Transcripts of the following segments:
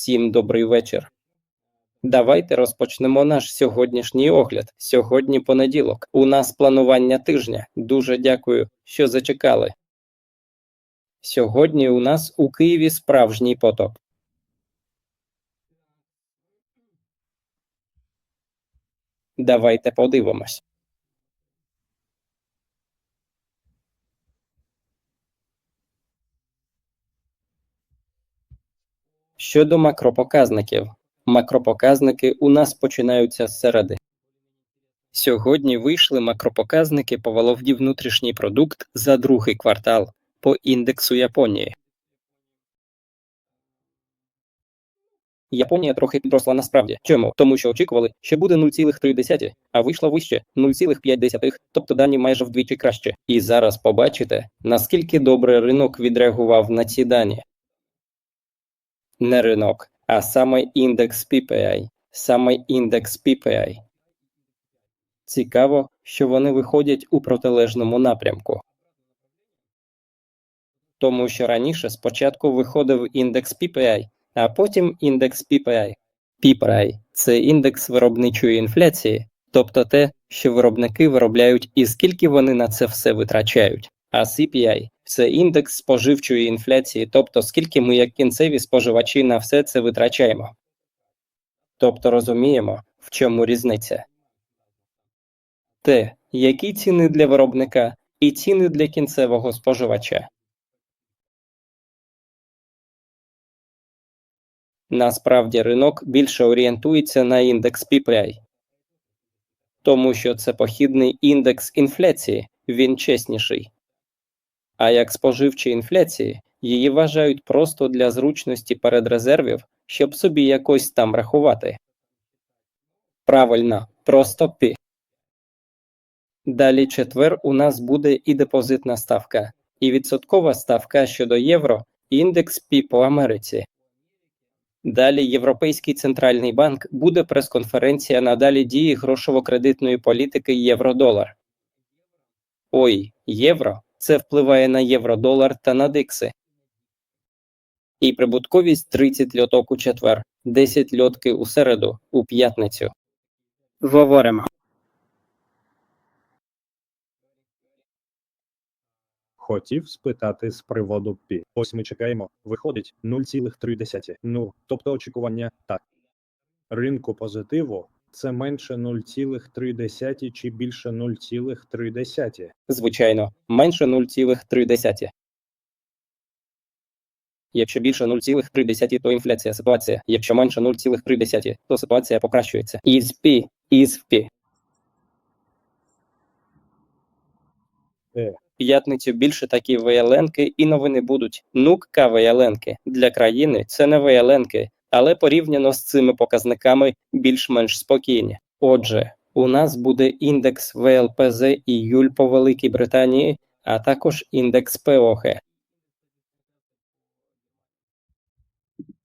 Всім добрий вечір. Давайте розпочнемо наш сьогоднішній огляд. Сьогодні понеділок. У нас планування тижня. Дуже дякую, що зачекали. Сьогодні у нас у Києві справжній потоп. Давайте подивимось. Щодо макропоказників. Макропоказники у нас починаються зсереди. Сьогодні вийшли макропоказники по валовді внутрішній продукт за другий квартал по індексу Японії. Японія трохи підросла насправді. Чому? Тому що очікували, що буде 0,3, а вийшло вище 0,5, тобто дані майже вдвічі краще. І зараз побачите, наскільки добре ринок відреагував на ці дані. Не ринок, а саме індекс PPI. Саме індекс PPI. Цікаво, що вони виходять у протилежному напрямку. Тому що раніше спочатку виходив індекс PPI, а потім індекс PPI. PPI – це індекс виробничої інфляції, тобто те, що виробники виробляють і скільки вони на це все витрачають. А CPI – це індекс споживчої інфляції, тобто скільки ми як кінцеві споживачі на все це витрачаємо. Тобто розуміємо, в чому різниця. Те, які ціни для виробника і ціни для кінцевого споживача. Насправді ринок більше орієнтується на індекс PPI, тому що це похідний індекс інфляції, він чесніший. А як споживчі інфляції, її вважають просто для зручності передрезервів, щоб собі якось там рахувати. Правильно, просто пі. Далі четвер у нас буде і депозитна ставка, і відсоткова ставка щодо євро, індекс ПІ по Америці. Далі Європейський центральний банк буде прес-конференція на далі дії грошово-кредитної політики євро-долар. Ой, євро це впливає на євро-долар та на дикси. І прибутковість 30 льоток у четвер, 10 льотки у середу, у п'ятницю. Говоримо. Хотів спитати з приводу пі. Ось ми чекаємо. Виходить 0,3. Ну, тобто очікування так. Ринку позитиву це менше 0,3 чи більше 0,3. Звичайно, менше 0,3. Якщо більше 0,3, то інфляція ситуація. Якщо менше 0,3, то ситуація покращується. Із P, із P. Е. П'ятницю більше такі ВЛНки і новини будуть. НУК-К ВЛНки. Для країни це не ВЛНки, але порівняно з цими показниками більш-менш спокійні. Отже, у нас буде індекс ВЛПЗ і Юль по Великій Британії, а також індекс ПОГ.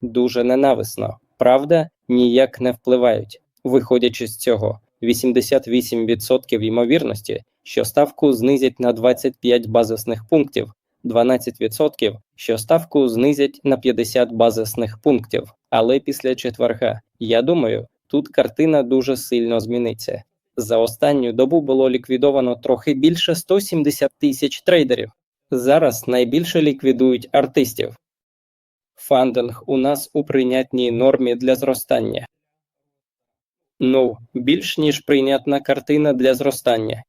Дуже ненависно. Правда, ніяк не впливають. Виходячи з цього, 88% ймовірності, що ставку знизять на 25 базисних пунктів, 12%, що ставку знизять на 50 базисних пунктів. Але після четверга, я думаю, тут картина дуже сильно зміниться. За останню добу було ліквідовано трохи більше 170 тисяч трейдерів. Зараз найбільше ліквідують артистів. Фандинг у нас у прийнятній нормі для зростання. Ну, більш ніж прийнятна картина для зростання.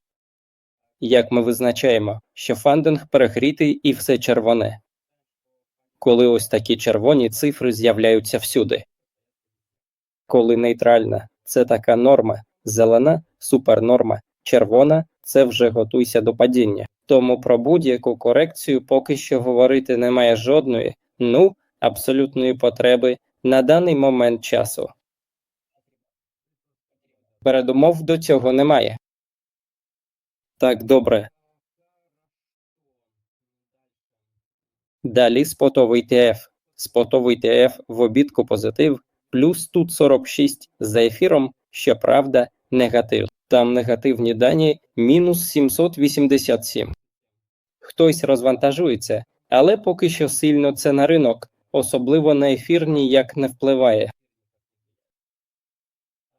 Як ми визначаємо, що фандинг перегрітий і все червоне? Коли ось такі червоні цифри з'являються всюди. Коли нейтральна це така норма, зелена супернорма, червона це вже готуйся до падіння. Тому про будь-яку корекцію поки що говорити немає жодної, ну, абсолютної потреби на даний момент часу. Передумов до цього немає. Так, добре. Далі спотовий ТФ. Спотовий ТФ в обідку позитив, плюс тут 46 за ефіром, щоправда, негатив. Там негативні дані мінус 787. Хтось розвантажується, але поки що сильно це на ринок. особливо на ефір ніяк не впливає.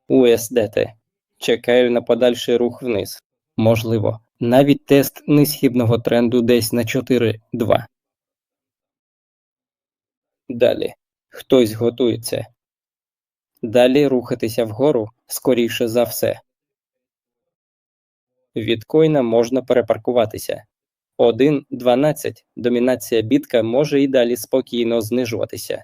USDT. Чекаю на подальший рух вниз. Можливо, навіть тест несхідного тренду десь на 4.2. Далі. Хтось готується. Далі рухатися вгору, скоріше за все. Від коїна можна перепаркуватися. 1.12 домінація бітка може і далі спокійно знижуватися.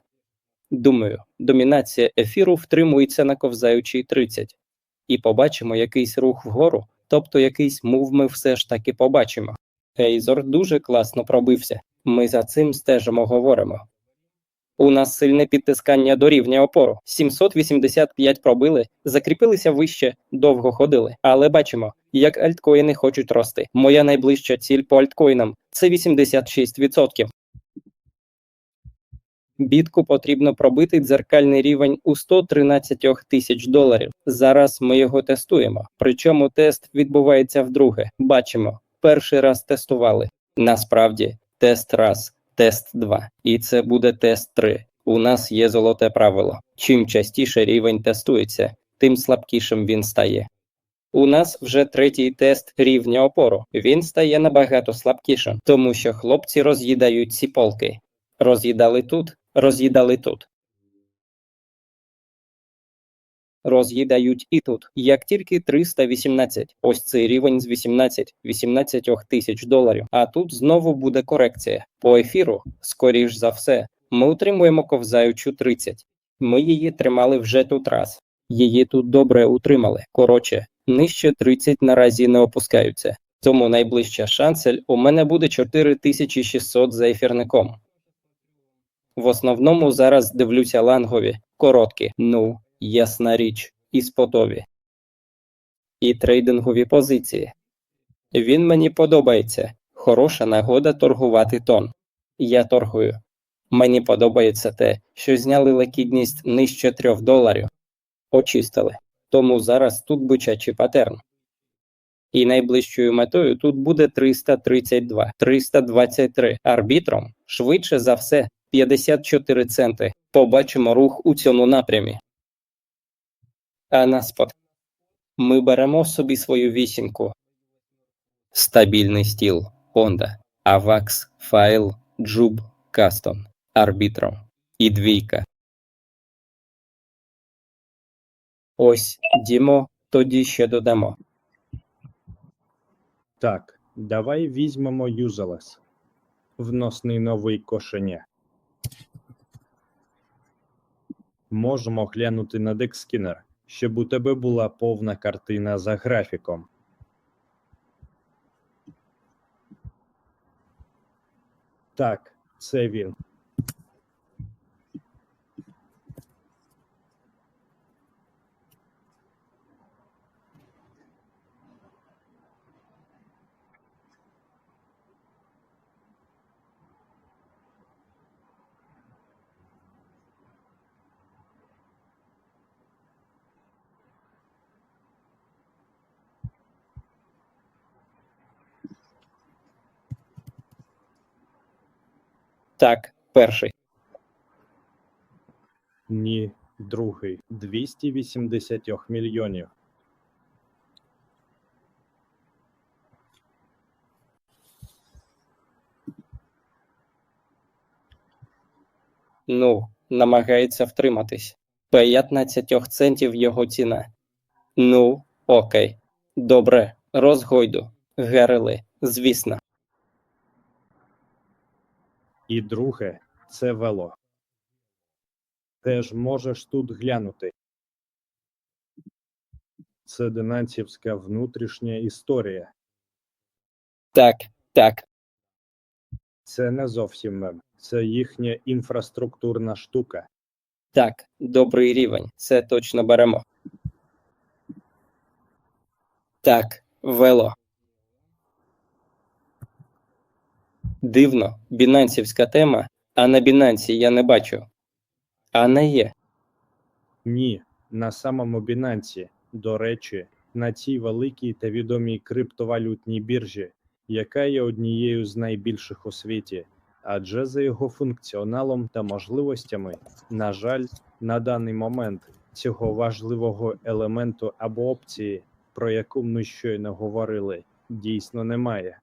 Думаю, домінація ефіру втримується на ковзаючій 30. І побачимо якийсь рух вгору, тобто якийсь мув ми все ж таки побачимо. Ейзор дуже класно пробився. Ми за цим стежимо говоримо. У нас сильне підтискання до рівня опору. 785 пробили, закріпилися вище, довго ходили. Але бачимо, як альткоїни хочуть рости. Моя найближча ціль по альткоїнам це 86%. Бітку потрібно пробити дзеркальний рівень у 113 тисяч доларів. Зараз ми його тестуємо. Причому тест відбувається вдруге. Бачимо, перший раз тестували. Насправді, тест раз, тест 2. І це буде тест 3. У нас є золоте правило. Чим частіше рівень тестується, тим слабкішим він стає. У нас вже третій тест рівня опору. Він стає набагато слабкішим, тому що хлопці роз'їдають ці полки. Роз'їдали тут, роз'їдали тут. Роз'їдають і тут. Як тільки 318, ось цей рівень з 18, 18 тисяч доларів. А тут знову буде корекція. По ефіру, скоріш за все, ми утримуємо ковзаючу 30. Ми її тримали вже тут раз. Її тут добре утримали. Коротше, нижче 30 наразі не опускаються. Тому найближча шансель у мене буде 4600 за ефірником. В основному зараз дивлюся лангові, короткі, ну, ясна річ, і спотові. І трейдингові позиції. Він мені подобається. Хороша нагода торгувати тон. Я торгую. Мені подобається те, що зняли ликідність нижче 3 доларів. Очистили. Тому зараз тут бичачий патерн. І найближчою метою тут буде 332, 323 арбітром, швидше за все, 54 центи. Побачимо рух у цьому напрямі. На спот. Ми беремо собі свою вісіньку. Стабільний стіл Honda, AVAX, файл, Jub, Custom, арбітром і двійка. Ось дімо, тоді ще додамо. Так, давай візьмемо Useless. Вносний новий кошеня. Можемо глянути на декскінер, щоб у тебе була повна картина за графіком. Так, це він. Так, перший. Ні, другий 280 мільйонів. Ну, намагається втриматись. 15 центів його ціна. Ну, окей. Добре, розгойду. Герели, звісно. І друге це вело. Теж можеш тут глянути. Це динантівська внутрішня історія. Так, так, Це не зовсім мем. Це їхня інфраструктурна штука. так, добрий рівень. Це точно беремо. Так, вело. Дивно, бінансівська тема, а на бінансі я не бачу. А не є. Ні, на самому Бінансі, до речі, на цій великій та відомій криптовалютній біржі, яка є однією з найбільших у світі, адже за його функціоналом та можливостями, на жаль, на даний момент цього важливого елементу або опції, про яку ми щойно говорили, дійсно немає.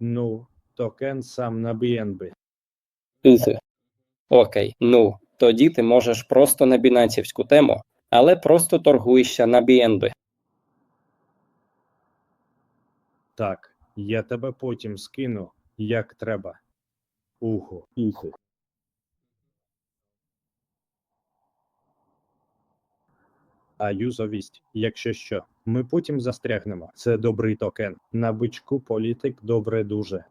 Ну, токен сам на BNB. Ух. Окей, ну, тоді ти можеш просто на бінансівську тему, але просто торгуєшся на BNB. Так, я тебе потім скину, як треба. Ухо. Іхи. А юзовість, якщо що, ми потім застрягнемо. Це добрий токен. На бичку політик добре дуже.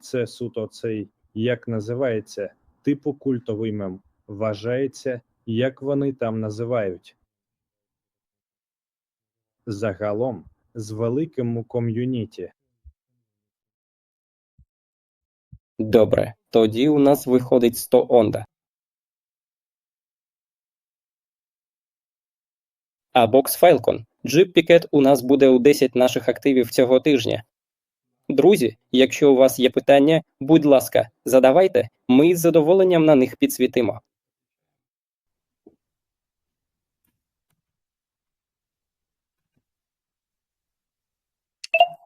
Це суто цей, як називається, типу культовий мем. Вважається, як вони там називають. Загалом, з великим ком'юніті. Добре, тоді у нас виходить 100 онда. А бокс Falcon, Джип Пікет у нас буде у 10 наших активів цього тижня. Друзі, якщо у вас є питання, будь ласка, задавайте, ми з задоволенням на них підсвітимо.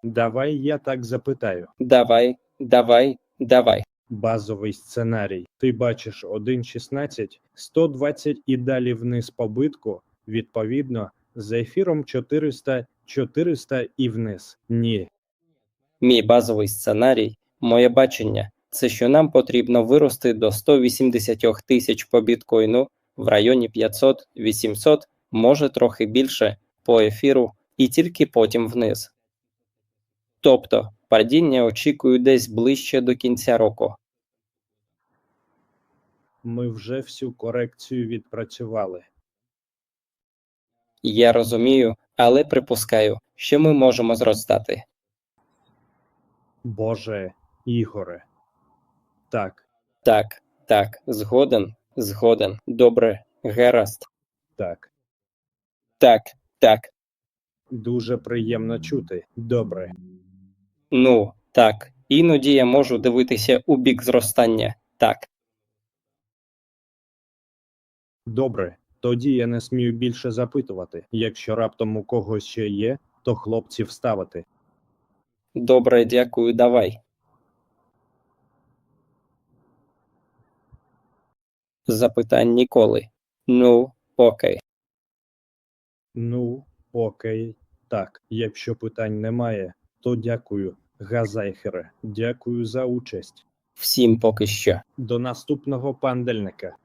Давай я так запитаю. Давай, давай, давай. Базовий сценарій. Ти бачиш 1.16, 120 і далі вниз по битку, відповідно, за ефіром 400, 400 і вниз. Ні. Мій базовий сценарій, моє бачення це що нам потрібно вирости до 180 тисяч по біткоїну в районі 500-800, може трохи більше по ефіру, і тільки потім вниз. Тобто падіння очікую десь ближче до кінця року. Ми вже всю корекцію відпрацювали. Я розумію, але припускаю, що ми можемо зростати. Боже, Ігоре. Так, Так, так, згоден, згоден, добре, гаразд. так. Так, так, Дуже приємно чути. Добре. ну, так, іноді я можу дивитися у бік зростання. Так, Добре. Тоді я не смію більше запитувати. Якщо раптом у когось ще є, то хлопців ставити. добре, дякую, давай. Запитань ніколи. Ну, окей. Ну, окей. Так, якщо питань немає, то дякую, Газайхере. Дякую за участь. Всім поки що. До наступного пандельника.